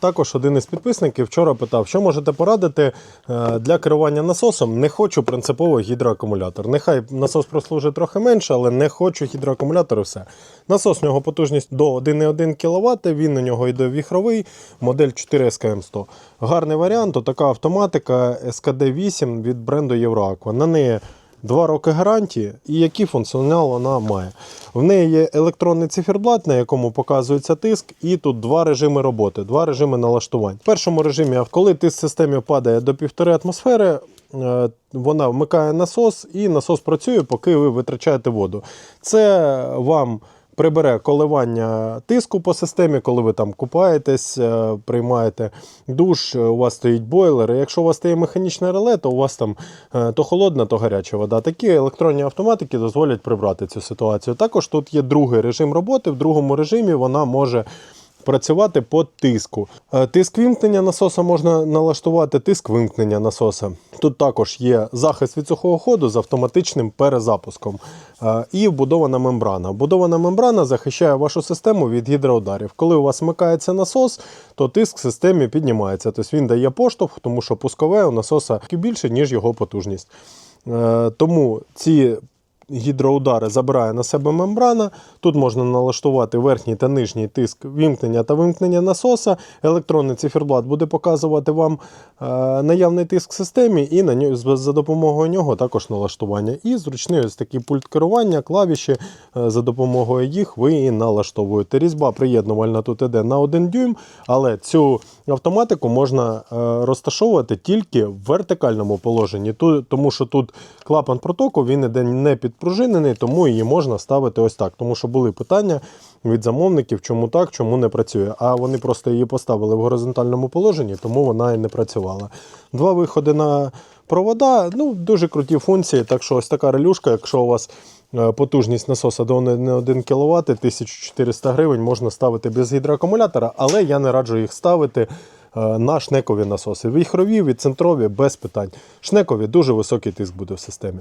Також один із підписників вчора питав, що можете порадити е, для керування насосом. Не хочу принципово гідроакумулятор. Нехай насос прослужить трохи менше, але не хочу гідроакумулятор і все. Насос у нього потужність до 1,1 кВт, він у нього йде віхровий, модель 4 SKM100. Гарний варіант, така автоматика SKD8 від бренду Євроаква. На неї Два роки гарантії і який функціонал вона має. В неї є електронний циферблат, на якому показується тиск, і тут два режими роботи, два режими налаштувань. В першому режимі, коли тиск в системі падає до 1,5 атмосфери, е, вона вмикає насос, і насос працює, поки ви витрачаєте воду. Це вам прибере коливання тиску по системі, коли ви там купаєтесь, е, приймаєте душ, е, у вас стоїть бойлер. Якщо у вас стає механічне реле, то у вас там е, то холодна, то гаряча вода. Такі електронні автоматики дозволять прибрати цю ситуацію. Також тут є другий режим роботи. В другому режимі вона може. Працювати по тиску. Е, Тиск вимкнення насоса можна налаштувати, тиск вимкнення насоса. Тут також є захист від сухого ходу з автоматичним перезапуском. Е, І вбудована мембрана. Вбудована мембрана захищає вашу систему від гідроударів. Коли у вас вмикається насос, то тиск в системі піднімається. Тобто він дає поштовх, тому що пускове у насоса більше, ніж його потужність. Е, Тому ці гідроудари забирає на себе мембрана. Тут можна налаштувати верхній та нижній тиск вімкнення та вимкнення насоса. Електронний циферблат буде показувати вам е, наявний тиск в системі, і на нього, за допомогою нього також налаштування. І зручний ось такий пульт керування, клавіші. е, За допомогою їх ви і налаштовуєте. Різьба приєднувальна тут іде на 1 дюйм, але цю автоматику можна е, розташовувати тільки в вертикальному положенні, тому що тут клапан протоку він іде не підпружинений, тому її можна ставити ось так. Тому що були питання від замовників, чому так, чому не працює. А вони просто її поставили в горизонтальному положенні, тому вона і не працювала. Два виходи на провода, ну дуже круті функції. Так що ось така релюшка, якщо у вас е, потужність насоса до 1 кВт, 1400 гривень можна ставити без гідроакумулятора, але я не раджу їх ставити. е, На шнекові насоси. Віхрові, відцентрові без питань. Шнекові дуже високий тиск буде в системі.